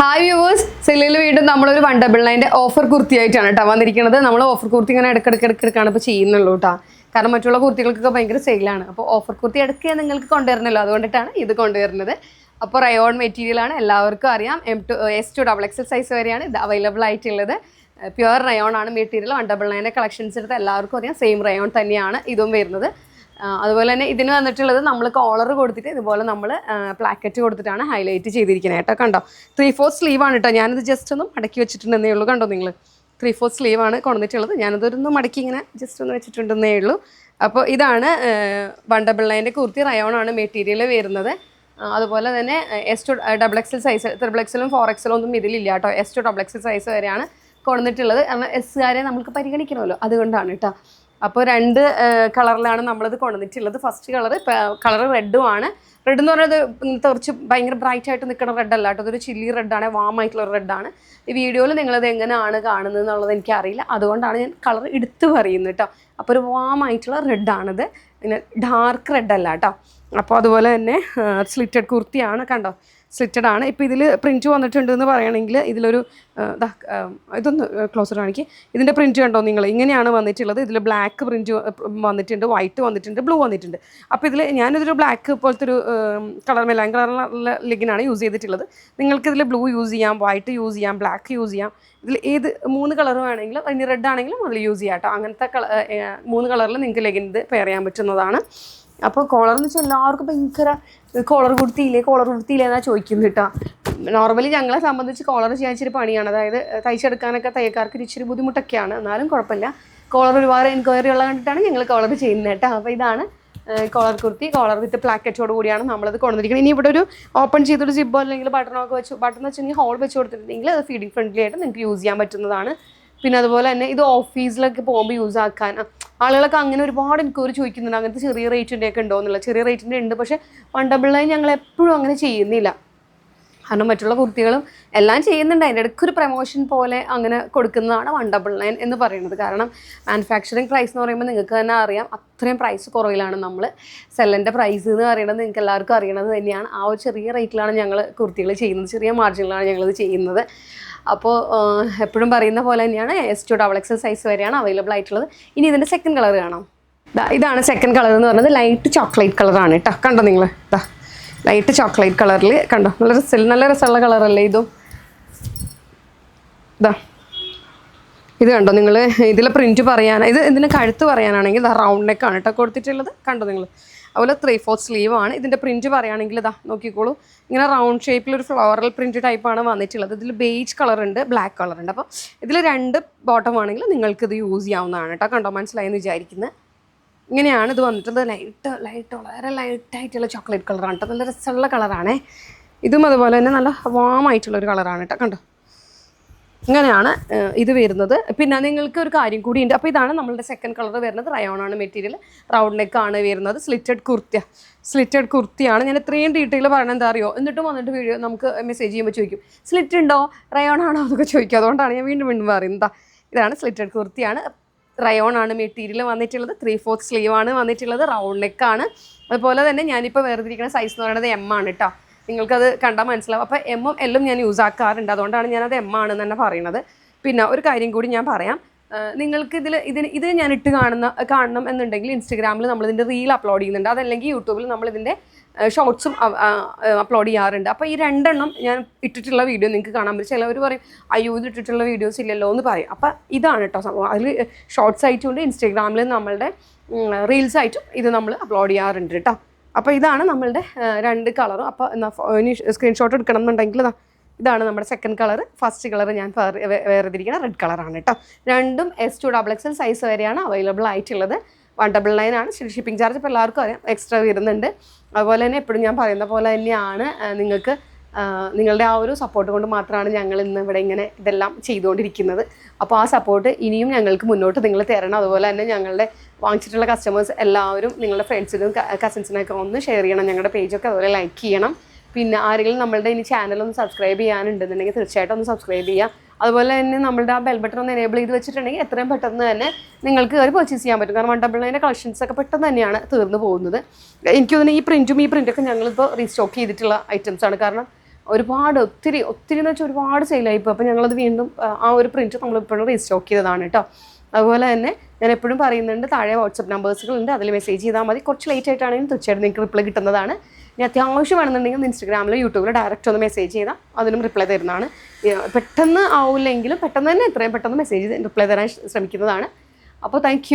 Hi viewers സെല്ലിൽ വീണ്ടും നമ്മളൊരു വൺ ഡബിൾ നയന്റെ ഓഫർ കുർത്തിയായിട്ടാണ് കേട്ടോ വന്നിരിക്കുന്നത്. നമ്മൾ ഓഫർ കുർത്തി ഇങ്ങനെ ഇടയ്ക്കിടയ്ക്ക് ഇടയ്ക്കിടയ്ക്കാണ് ഇപ്പോൾ ചെയ്യുന്നുള്ളൂ കേട്ടോ കാരണം മറ്റുള്ള കുർത്തികൾക്കൊക്കെ ഭയങ്കര സെയിലാണ് അപ്പോൾ ഓഫർ കുർത്തി ഇടയ്ക്ക് നിങ്ങൾക്ക് കൊണ്ടുവരണല്ലോ അതുകൊണ്ടിട്ടാണ് ഇത് കൊണ്ടുവരുന്നത്. അപ്പോൾ റയോൺ മെറ്റീരിയലാണ് എല്ലാവർക്കും അറിയാം. M to S to double XL size വരെയാണ് ഇത് അവൈലബിൾ ആയിട്ടുള്ളത്. പ്യുവർ റയോൺ ആണ് മെറ്റീരിയൽ വൺ ഡബിൾ നയന്റെ കളക്ഷൻസ് എടുത്ത് എല്ലാവർക്കും അറിയാം. സെയിം റയോൺ തന്നെയാണ് ഇതും വരുന്നത്. അതുപോലെ തന്നെ ഇതിന് വന്നിട്ടുള്ളത് നമ്മൾ കോളർ കൊടുത്തിട്ട് ഇതുപോലെ നമ്മൾ പ്ലാക്കറ്റ് കൊടുത്തിട്ടാണ് ഹൈലൈറ്റ് ചെയ്തിരിക്കുന്നത് കേട്ടോ. കണ്ടോ? ത്രീ ഫോർ സ്ലീവ് ആണ് കേട്ടോ. ഞാനിത് ജസ്റ്റ് ഒന്ന് മടക്കി വെച്ചിട്ടുണ്ടെന്നേ ഉള്ളൂ. കണ്ടോ നിങ്ങൾ ത്രീ ഫോർ സ്ലീവ് ആണ് കൊണ്ടുവന്നിട്ടുള്ളത്. ഞാനതൊന്ന് മടക്കി ഇങ്ങനെ ജസ്റ്റ് ഒന്ന് വെച്ചിട്ടുണ്ടെന്നേ ഉള്ളൂ. അപ്പോൾ ഇതാണ് വൺ ഡബിൾ നയന്റെ കുർത്തി. റയോൺ ആണ് മെറ്റീരിയൽ വരുന്നത്. അതുപോലെ തന്നെ S to double XL size triple എക്സലും four എക്സലും ഒന്നും ഇതിലില്ല കേട്ടോ. S to double XL size വരെയാണ് കൊണ്ടുവന്നിട്ടുള്ളത്. കാരണം എസ്സുകാരെ നമുക്ക് പരിഗണിക്കണമല്ലോ. അതുകൊണ്ടാണ് കേട്ടോ. അപ്പോൾ രണ്ട് കളറിലാണ് നമ്മളിത് കൊണ്ടുവന്നിട്ടുള്ളത്. ഫസ്റ്റ് കളർ കളർ റെഡും ആണ്. റെഡ് എന്ന് പറയുന്നത് ഇങ്ങനത്തെ കുറച്ച് ഭയങ്കര ബ്രൈറ്റ് ആയിട്ട് നിൽക്കുന്ന റെഡ് അല്ല കേട്ടോ. അതൊരു ചില്ലി റെഡാണ് വാം ആയിട്ടുള്ള റെഡാണ് ഈ വീഡിയോയിൽ നിങ്ങളത് എങ്ങനെയാണ് കാണുന്നത് എന്നുള്ളത് എനിക്കറിയില്ല അതുകൊണ്ടാണ് ഞാൻ കളർ എടുത്ത് പറയുന്നത് കേട്ടോ. അപ്പോൾ ഒരു വാം ആയിട്ടുള്ള റെഡാണിത് പിന്നെ ഡാർക്ക് റെഡ് അല്ല കേട്ടോ. അപ്പോൾ അതുപോലെ തന്നെ സ്ലിറ്റഡ് കുർത്തിയാണ് കണ്ടോ. സ്ലിറ്റഡ് ആണ്. ഇപ്പോൾ ഇതിൽ പ്രിന്റ് വന്നിട്ടുണ്ട് എന്ന് പറയുകയാണെങ്കിൽ ഇതിലൊരു ഇതൊന്ന് ക്ലോസർ കാണിക്ക്. ഇതിന്റെ പ്രിന്റ് കണ്ടോ നിങ്ങൾ? ഇങ്ങനെയാണ് വന്നിട്ടുള്ളത്. ഇതിൽ ബ്ലാക്ക് പ്രിന്റ് വന്നിട്ടുണ്ട് വൈറ്റ് വന്നിട്ടുണ്ട് ബ്ലൂ വന്നിട്ടുണ്ട്. അപ്പോൾ ഇതിൽ ഞാനിതൊരു ബ്ലാക്ക് പോലത്തെ ഒരു കളർ മെലാൻ കളറിലുള്ള ലെഗിനാണ് യൂസ് ചെയ്തിട്ടുള്ളത്. നിങ്ങൾക്ക് ഇതിൽ ബ്ലൂ യൂസ് ചെയ്യാം വൈറ്റ് യൂസ് ചെയ്യാം ബ്ലാക്ക് യൂസ് ചെയ്യാം. ഇതിൽ ഏത് മൂന്ന് കളർ വേണമെങ്കിലും അതിന് റെഡ് ആണെങ്കിലും അതിൽ യൂസ് ചെയ്യാം കേട്ടോ. അങ്ങനത്തെ കളർ മൂന്ന് കളറിൽ നിങ്ങൾക്ക് ലെഗിൻ ഇത് പെയർ ചെയ്യാൻ പറ്റുന്നതാണ്. അപ്പോൾ കോളർ എന്ന് വെച്ചാൽ എല്ലാവർക്കും ഭയങ്കര കോളർ കൊടുത്തിയില്ലേ കോളർ കൊടുത്തിയില്ലേ എന്നാ ചോദിക്കുന്നത് കേട്ടോ നോർമലി ഞങ്ങളെ സംബന്ധിച്ച് കോളർ ചെയ്യാൻ ഇച്ചിരി പണിയാണ്. അതായത് തയ്ച്ചെടുക്കാനൊക്കെ തയ്യക്കാർക്ക് ഇച്ചിരി ബുദ്ധിമുട്ടൊക്കെയാണ്. എന്നാലും കുഴപ്പമില്ല. കോളർ ഒരുപാട് എൻക്വയറി ഉള്ളത് കണ്ടിട്ടാണ് ഞങ്ങൾ കോളർ ചെയ്യുന്നത് കേട്ടോ അപ്പോൾ ഇതാണ് കോളർ കുർത്തി കോളർ വിത്ത് പ്ലാക്കറ്റോട് കൂടിയാണ് നമ്മളത് കൊണ്ടുവന്നിരിക്കുന്നത്. ഇനി ഇവിടെ ഒരു ഓപ്പൺ ചെയ്തൊരു ജിബോ അല്ലെങ്കിൽ ബട്ടണൊക്കെ വെച്ച് ബട്ടൺ വെച്ചിട്ടുണ്ടെങ്കിൽ ഹോൾ വെച്ച് കൊടുത്തിട്ടുണ്ടെങ്കിൽ അത് ഫീഡിങ് ഫ്രണ്ട്ലി ആയിട്ട് നിങ്ങൾക്ക് യൂസ് ചെയ്യാൻ പറ്റുന്നതാണ്. പിന്നെ അതുപോലെ തന്നെ ഇത് ഓഫീസിലൊക്കെ പോകുമ്പോൾ യൂസ് ആക്കാൻ. ആളുകളൊക്കെ അങ്ങനെ ഒരുപാട് എൻക്വയറി ചോദിക്കുന്നുണ്ട്. അങ്ങനത്തെ ചെറിയ റേറ്റിന്റെ ഒക്കെ ഉണ്ടോ എന്നുള്ള. ചെറിയ റേറ്റിന്റെ ഉണ്ട്. പക്ഷേ നയൻ ഞങ്ങൾ എപ്പോഴും അങ്ങനെ ചെയ്യുന്നില്ല. കാരണം മറ്റുള്ള കുർത്തികളും എല്ലാം ചെയ്യുന്നുണ്ട്. അതിന്റെ ഇടയ്ക്ക് ഒരു പ്രൊമോഷൻ പോലെ അങ്ങനെ കൊടുക്കുന്നതാണ് വൺ ഡബിൾ നയൻ എന്ന് പറയുന്നത്. കാരണം മാനുഫാക്ചറിങ് പ്രൈസ് എന്ന് പറയുമ്പോൾ നിങ്ങൾക്ക് തന്നെ അറിയാം. അത്രയും പ്രൈസ് കുറവിലാണ് നമ്മൾ സെല്ലിന്റെ പ്രൈസ് എന്ന് പറയുന്നത് നിങ്ങൾക്ക് എല്ലാവർക്കും അറിയണത് തന്നെയാണ്. ആ ഒരു ചെറിയ റേറ്റിലാണ് ഞങ്ങൾ കുർത്തികൾ ചെയ്യുന്നത്. ചെറിയ മാർജിനിലാണ് ഞങ്ങളിത് ചെയ്യുന്നത്. അപ്പോൾ എപ്പോഴും പറയുന്ന പോലെ തന്നെയാണ് S to double XL size വരെയാണ് അവൈലബിൾ ആയിട്ടുള്ളത്. ഇനി ഇതിന്റെ സെക്കൻഡ് കളർ കാണാം. ഇതാണ് സെക്കൻഡ് കളർ എന്ന് പറയുന്നത് ലൈറ്റ് ചോക്ലേറ്റ് കളറാണ് കേട്ടോ കണ്ടോ നിങ്ങൾ ഇതാ ലൈറ്റ് ചോക്ലേറ്റ് കളറിൽ കണ്ടോ? നല്ല രസം നല്ല രസമുള്ള കളറല്ലേ ഇതും? ഇതാ ഇത് കണ്ടോ നിങ്ങൾ? ഇതിലെ പ്രിന്റ് പറയാൻ ഇത് ഇതിന് കഴുത്ത് പറയാനാണെങ്കിൽ ഇതാ റൗണ്ട് നെക്കാണ് കേട്ടോ കൊടുത്തിട്ടുള്ളത്. കണ്ടോ നിങ്ങൾ? അതുപോലെ ത്രീ ഫോർത്ത് സ്ലീവ് ആണ്. ഇതിന്റെ പ്രിന്റ് പറയുകയാണെങ്കിൽ ഇതാ നോക്കിക്കോളൂ. ഇങ്ങനെ റൗണ്ട് ഷേപ്പിൽ ഒരു ഫ്ലോറൽ പ്രിന്റ് ടൈപ്പാണ് വന്നിട്ടുള്ളത്. ഇതിൽ ബേജ് കളർ ഉണ്ട് ബ്ലാക്ക് കളർ ഉണ്ട്. അപ്പോൾ ഇതിൽ രണ്ട് ബോട്ടം ആണെങ്കിൽ നിങ്ങൾക്ക് ഇത് യൂസ് ചെയ്യാവുന്നതാണ് കേട്ടോ. കണ്ടോ? മനസ്സിലായെന്ന് വിചാരിക്കുന്നത് ഇങ്ങനെയാണ് ഇത് വന്നിട്ടുള്ളത്. ലൈറ്റ് ലൈറ്റ് വളരെ ലൈറ്റായിട്ടുള്ള ചോക്ലേറ്റ് കളറാണ് കേട്ടോ. നല്ല രസമുള്ള കളറാണേ ഇതും അതുപോലെ തന്നെ നല്ല വാം ആയിട്ടുള്ള ഒരു കളറാണ് കേട്ടോ. കണ്ടോ? ഇങ്ങനെയാണ് ഇത് വരുന്നത്. പിന്നെ നിങ്ങൾക്ക് ഒരു കാര്യം കൂടി ഉണ്ട്. അപ്പോൾ ഇതാണ് നമ്മളുടെ സെക്കൻഡ് കളർ വരുന്നത്. റയോൺ ആണ് മെറ്റീരിയൽ റൗണ്ട് നെക്ക് ആണ് വരുന്നത്. സ്ലിറ്റഡ് കുർത്തിയ സ്ലിറ്റഡ് കുർത്തിയാണ് ഞാൻ ഇത്രയും ഡീറ്റെയിൽ പറയണം എന്താ അറിയോ? എന്നിട്ടും വന്നിട്ട് വീഡിയോ നമുക്ക് മെസ്സേജ് ചെയ്യുമ്പോൾ ചോദിക്കും. സ്ലിറ്റ് ഉണ്ടോ? റയോൺ ആണോ എന്നൊക്കെ ചോദിക്കും. അതുകൊണ്ടാണ് ഞാൻ വീണ്ടും വീണ്ടും പറയുന്നത്. ഇതാണ് സ്ലിറ്റഡ് കുർത്തിയാണ് റയോൺ ആണ് മെറ്റീരിയൽ വന്നിട്ടുള്ളത്. ത്രീ ഫോർത്ത് സ്ലീവ് ആണ് വന്നിട്ടുള്ളത്. റൗണ്ട് നെക്കാണ് അതുപോലെ തന്നെ ഞാനിപ്പോൾ വേർതിരിക്കുന്ന സൈസ് എന്ന് പറയുന്നത് എം ആണ് കേട്ടോ നിങ്ങൾക്കത് കണ്ടാൽ മനസ്സിലാവും. അപ്പോൾ എമ്മും എല്ലും ഞാൻ യൂസ് ആക്കാറുണ്ട്. അതുകൊണ്ടാണ് ഞാനത് എം ആണെന്ന് തന്നെ പറയുന്നത്. പിന്നെ ഒരു കാര്യം കൂടി ഞാൻ പറയാം. നിങ്ങൾക്ക് ഇതിൽ ഇതിന് ഇത് ഞാൻ ഇട്ട് കാണുന്ന കാണണം എന്നുണ്ടെങ്കിൽ ഇൻസ്റ്റഗ്രാമിൽ നമ്മൾ ഇതിന്റെ റീൽ അപ്ലോഡ് ചെയ്യുന്നുണ്ട്. അതല്ലെങ്കിൽ യൂട്യൂബിൽ നമ്മൾ ഇതിന്റെ ഷോർട്സും അപ്ലോഡ് ചെയ്യാറുണ്ട്. അപ്പോൾ ഈ രണ്ടെണ്ണം ഞാൻ ഇട്ടിട്ടുള്ള വീഡിയോ നിങ്ങൾക്ക് കാണാൻ പറ്റും. ചിലവർ പറയും അയ്യോ ഇത് ഇട്ടിട്ടുള്ള വീഡിയോസ് ഇല്ലല്ലോ എന്ന് പറയും. അപ്പോൾ ഇതാണ് കേട്ടോ സംഭവം. അതിൽ ഷോർട്സ് ആയിട്ടുണ്ട്. ഇൻസ്റ്റഗ്രാമിൽ നമ്മളുടെ റീൽസ് ആയിട്ടും ഇത് നമ്മൾ അപ്ലോഡ് ചെയ്യാറുണ്ട് കേട്ടോ അപ്പോൾ ഇതാണ് നമ്മളുടെ രണ്ട് കളറും. അപ്പോൾ ഇനി സ്ക്രീൻഷോട്ട് എടുക്കണം എന്നുണ്ടെങ്കിൽ ഇതാണ് നമ്മുടെ സെക്കൻഡ് കളർ ഫസ്റ്റ് കളർ ഞാൻ വേറെ- വേ- റെഡ് കളറാണ് കേട്ടോ രണ്ടും S to double XL size വരെയാണ് അവൈലബിൾ ആയിട്ടുള്ളത്. വൺ ഡബിൾ നയൻ ആണ്. ഷിപ്പിംഗ് ചാർജ് ഇപ്പോൾ എല്ലാവർക്കും അറിയാം. എക്സ്ട്രാ വരുന്നുണ്ട്. അതുപോലെ തന്നെ എപ്പോഴും ഞാൻ പറയുന്ന പോലെ തന്നെയാണ് നിങ്ങൾക്ക് നിങ്ങളുടെ ആ ഒരു സപ്പോർട്ട് കൊണ്ട് മാത്രമാണ് ഞങ്ങൾ ഇന്ന് ഇവിടെ ഇങ്ങനെ ഇതെല്ലാം ചെയ്തുകൊണ്ടിരിക്കുന്നത്. അപ്പോൾ ആ സപ്പോർട്ട് ഇനിയും ഞങ്ങൾക്ക് മുന്നോട്ട് നിങ്ങൾ തരണം. അതുപോലെ തന്നെ ഞങ്ങളുടെ വാങ്ങിച്ചിട്ടുള്ള കസ്റ്റമേഴ്സ് എല്ലാവരും നിങ്ങളുടെ ഫ്രണ്ട്സിനും കസിൻസിനൊക്കെ ഒന്ന് ഷെയർ ചെയ്യണം. ഞങ്ങളുടെ പേജൊക്കെ അതുപോലെ ലൈക്ക് ചെയ്യണം. പിന്നെ ആരെങ്കിലും നമ്മളുടെ ഇനി ചാനൽ ഒന്ന് സബ്സ്ക്രൈബ് ചെയ്യാനുണ്ടെന്നുണ്ടെങ്കിൽ തീർച്ചയായിട്ടും ഒന്ന് സബ്സ്ക്രൈബ് ചെയ്യാം. അതുപോലെ തന്നെ നമ്മുടെ ആ ബെൽ ബട്ടൺ ഒന്ന് എനേബിൾ ചെയ്ത് വെച്ചിട്ടുണ്ടെങ്കിൽ എത്രയും പെട്ടെന്ന് തന്നെ നിങ്ങൾക്ക് കയറി പർച്ചേസ് ചെയ്യാൻ പറ്റും. കാരണം വൺ ഡബിൾ നയന്റെ കളക്ഷൻസ് ഒക്കെ പെട്ടെന്ന് തന്നെയാണ് തീർന്നു പോകുന്നത്. എനിക്ക് തോന്നുന്നു ഈ പ്രിന്റും ഈ പ്രിന്റൊക്കെ ഞങ്ങളിപ്പോൾ റീസ്റ്റോക്ക് ചെയ്തിട്ടുള്ള ഐറ്റംസ് ആണ്. കാരണം ഒരുപാട് ഒത്തിരി ഒത്തിരി എന്ന് വെച്ചാൽ ഒരുപാട് സെയിലായി ഇപ്പോൾ അപ്പോൾ ഞങ്ങളത് വീണ്ടും ആ, ഒരു പ്രിന്റ് നമ്മളിപ്പോഴും റീസ്റ്റോക്ക് ചെയ്തതാണ് കേട്ടോ അതുപോലെ തന്നെ ഞാൻ എപ്പോഴും പറയുന്നുണ്ട് താഴെ വാട്സപ്പ് നമ്പേഴ്സുകളുണ്ട് അതിൽ മെസ്സേജ് ചെയ്താൽ മതി. കുറച്ച് ലേറ്റ് ആയിട്ടാണെങ്കിലും തീർച്ചയായിട്ടും നിങ്ങൾക്ക് റിപ്ലൈ കിട്ടുന്നതാണ്. ഇനി അത്യാവശ്യം വേണമെന്നുണ്ടെങ്കിൽ ഇൻസ്റ്റഗ്രാമിലോ യൂട്യൂബിലോ ഡയറക്റ്റ് ഒന്ന് മെസ്സേജ് ചെയ്താൽ അതിനും റിപ്ലൈ തരുന്നതാണ്. പെട്ടെന്ന് ആവില്ലെങ്കിലും പെട്ടെന്ന് തന്നെ എത്രയും പെട്ടെന്ന് മെസ്സേജ് റിപ്ലൈ തരാൻ ശ്രമിക്കുന്നതാണ്. അപ്പോൾ താങ്ക്